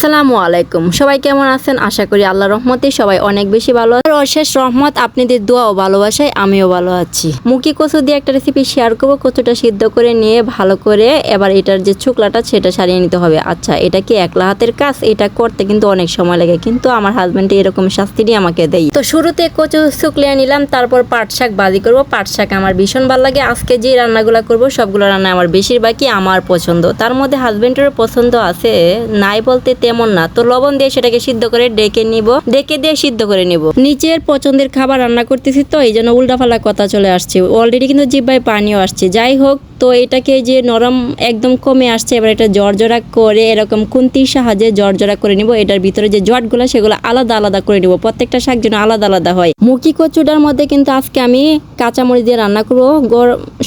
আসসালামু আলাইকুম। সবাই কেমন আছেন? আশা করি আল্লাহ রহমতে সবাই অনেক বেশি ভালো আছে অশেষ রহমত, আপনাদের দোয়া ও ভালোবাসায় আমিও ভালো আছি। মুখি কচু দিয়ে একটা রেসিপি শেয়ার করব। কচুটা সিদ্ধ করে নিয়ে ভালো করে এবার এটার যে শুকলাটা সেটা সারিয়ে নিতে হবে। আচ্ছা এটা কি একলা হাতের কাজ? এটা করতে কিন্তু অনেক সময় লাগে, কিন্তু আমার হাজব্যান্ড এরকম শাস্তিটি আমাকে দেয়। তো শুরুতে কচু শুকলিয়ে নিলাম, তারপর পাট শাক বাজি করব। পাট শাক আমার ভীষণ ভালো লাগে। আজকে যে রান্নাগুলো করব, সবগুলো রান্না আমার বেশিরভাগই আমার পছন্দ। তার মধ্যে হাজবেন্ডেরও পছন্দ আছে, নাই বলতে তেমন না। তো লবণ দিয়ে সেটাকে সিদ্ধ করে ডেকে নিব। ডেকে দিয়ে সিদ্ধ করে নিব। নিচের পছন্দের খাবার রান্না করতেছি তো, এই জন্য উল্টাফালা কথা চলে আসছে। অলরেডি কিন্তু জিব্বায় পানিও আসছে। যাই হোক, তো এটাকে যে নরম একদম কমে আসছে, এবার এটা জর্জরা করে এরকম কুন্তির সাহায্যে জর্জরা করে নিব। এটার ভিতরে যে জটগুলো, সেগুলো আলাদা আলাদা করে নিব। প্রত্যেকটা শাক যেন আলাদা আলাদা হয়। মুখি কচুটার মধ্যে কিন্তু আজকে আমি কাঁচামরিচ দিয়ে রান্না করব।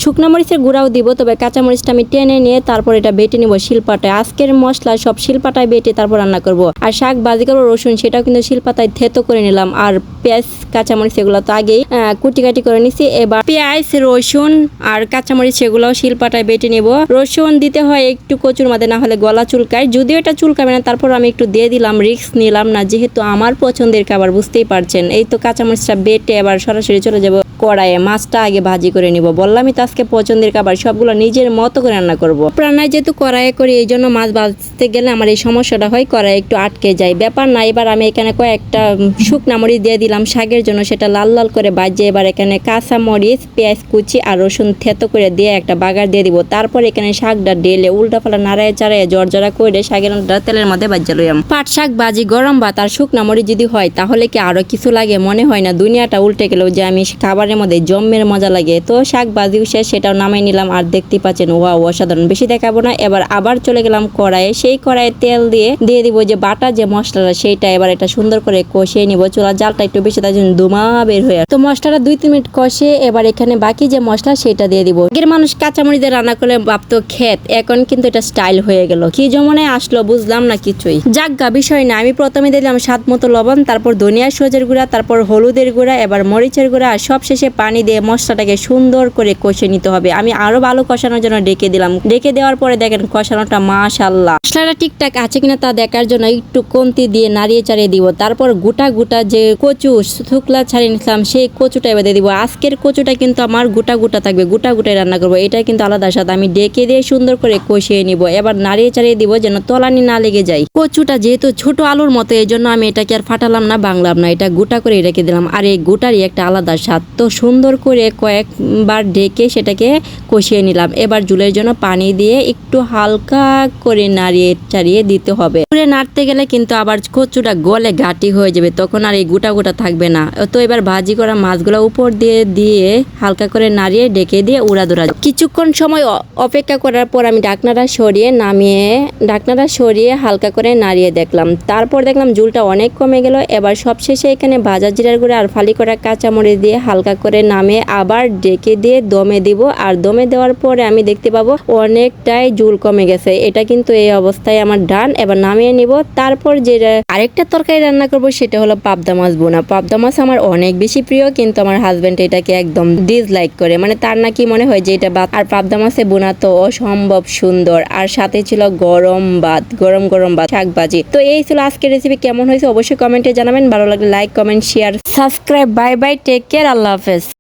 শুকনা মরিচের গুঁড়াও দিব তবে কাঁচামরিচটা আমি টেনে নিয়ে তারপর এটা বেটে নিব শিলপাটায়। আজকের মশলা সব শিলপাটায় বেটে তারপর রান্না করব। আর শাক বাজি করব রসুন সেটাও কিন্তু শিলপাতায় থেতো করে নিলাম। আর পেঁয়াজ কাঁচামরিচ এগুলো তো আগেই আহ, কুটি কাটি করে নিছি। এবার পেঁয়াজ রসুন আর কাঁচামরিচ সেগুলোও শিলপাটায় বেটে নেব। রসুন দিতে হয় একটু কচুর মধ্যে না হলে গলা চুলকায়। যদিও এটা চুলকাবে না তারপর আমি একটু দিয়ে দিলাম রিক্স নিলাম না। যেহেতু আমার পছন্দের খাবার বুঝতেই পারছেন। এই তো কাঁচামরিচটা বেটে এবার সরাসরি চলে যাব কড়াইয়ে। মাছটা আগে ভাজি করে নিব। বললামই তো আজকে পছন্দের খাবার, সবগুলো নিজের মতো করে রান্না করব। প্রাণায় যেহেতু কড়াইয়ে করি, এই জন্য মাছ ভাজতে গেলে আমার এই সমস্যাটা হয় কড়াই একটু আটকে যায়। ব্যাপার না, এবার আমি এখানে কয়েকটা শুকনা মরিচ দিয়ে দিলাম শাকের জন্য, সেটা লাল লাল করে বাজিয়ে এবার এখানে কাঁচা মরিচ, পেঁয়াজ, কুচি আর রসুন থেতো করে দিয়ে একটা বাগার দিয়ে দিব। তারপর এখানে শাকটা ডেলে উল্টা পাল্টা নাড়ায় চাড়ায় জর্জরা করে শাকের তেলের মধ্যে বাজ্যা লইয়াম। পাট শাক বাজি গরম ভাত আর শুকনা মরিচ যদি হয়, তাহলে কি আরও কিছু লাগে? মনে হয় না, দুনিয়াটা উল্টে গেলেও যে আমি খাবারের মধ্যে জম্মের মজা লাগে। তো শাক বাজিও শেষ সেটাও নামাই নিলাম আর দেখতে পাচ্ছেন ওয়া অসাধারণ। বেশি দেখাবো না, এবার আবার চলে গেলাম কড়াইয়ে। সেই কড়াইয়ে তেল দিয়ে দিয়ে দিব যে বাটা যে মশলাটা, সেইটা এবার এটা সুন্দর করে কষিয়ে নিব। চুলার জালটা একটু বেশি, তার জন্য দুমা বের হয়ে তো মশলাটা দুই, তিন মিনিট কষে এবার এখানে বাকি যে মশলা, সেটা দিয়ে দিব। আগের মানুষ কাঁচামরিচ রান্না করলে ভাবতো খেত, এখন কিন্তু এটা স্টাইল হয়ে গেল। কি জমনে আসলো বুঝলাম না কিছুই। যাজ্ঞা বিষয় না আমি প্রথমে দিলাম স্বাদ মতো লবণ, তারপর ধনিয়া, সজের গুঁড়া, তারপর হলুদের গুঁড়া, এবার মরিচের গুঁড়া, আর সব শেষে পানি দিয়ে মশলাটাকে সুন্দর করে কষে নিতে হবে। আমি আরও ভালো কষানোর জন্য ডেকে দিলাম। ডেকে দেওয়ার পরে দেখেন কষানোটা মাশাল্লাহ মশলাটা ঠিকঠাক আছে কিনা তা দেখার জন্য একটু কমতি দিয়ে নাড়িয়ে চাড়িয়ে দিব। তারপর গোটা গোটা যে কচু শুকলা ছাড়িয়ে নিলাম, সেই কচুটা এবার দিব। আজকের কচুটা কিন্তু আমার গোটা গোটা থাকবে, গোটা গোটাই রান্না করব। এটা কিন্তু আলাদা স্বাদ। আমি ডেকে দিয়ে সুন্দর করে কষিয়ে নিব। এবার নাড়িয়ে চাড়িয়ে দিব যেন তলানি না লেগে যায়। কচুটা যেহেতু ছোট আলুর মতো, এই জন্য আমি এটাকে আর ফাটালাম না, বাংলাম না। এটা গোটা করে রেখে দিলাম। আর এই গোটারই একটা আলাদা স্বাদ। তো সুন্দর করে কয়েকবার ঢেকে সেটাকে কষিয়ে নিলাম। এবার জুলের জন্য পানি দিয়ে একটু হালকা করে নাড়িয়ে চাড়িয়ে দিতে হবে। পুরে নাড়তে গেলে কিন্তু আবার কচুটা গলে ঘাটি হয়ে যাবে, তখন আর এই গোটা গোটা থাকবে না। তো এবার ভাজি করা মাছগুলো উপর দিয়ে দিয়ে হালকা করে নাড়িয়ে ডেকে দিয়ে উড়া দুরা কিছুক্ষণ সময় অপেক্ষা করার পর আমি ডাকনাটা সরিয়ে নামিয়ে, ডাকনাটা সরিয়ে হালকা করে নাড়িয়ে দেখলাম। তারপর দেখলাম ঝুলটা অনেক কমে গেল। এবার সবশেষে এখানে ভাজা জিরার গুঁড়ো আর ফালি করা কাঁচামরিচ দিয়ে হালকা করে নামে আবার ডেকে দিয়ে দমে দিব। আর দমে দেওয়ার পরে আমি দেখতে পাবো অনেকটাই জুল কমে গেছে। এটা কিন্তু এই অবস্থায় আমার ডান। এবার নামিয়ে নিব। তারপর যে আরেকটা তরকারি রান্না করব সেটা হলো পাবদা মাছ বোনা। পাবদা মাছ আমার অনেক বেশি প্রিয়, কিন্তু আমার হাজবেন্ড এটাকে একদম ডিসলাইক করে। মানে তার নাকি মনে হয় যে এটা ভাত আর পাবদা মাছে বোনা তো অসম্ভব সুন্দর। আর সাথে ছিল গরম ভাত, গরম গরম ভাত শাক ভাজি তো এই ছিল আজকের রেসিপি কেমন হয়েছে অবশ্যই কমেন্টে জানাবেন। ভালো লাগলে like comment share subscribe bye bye take care আল্লাহ হাফেজ।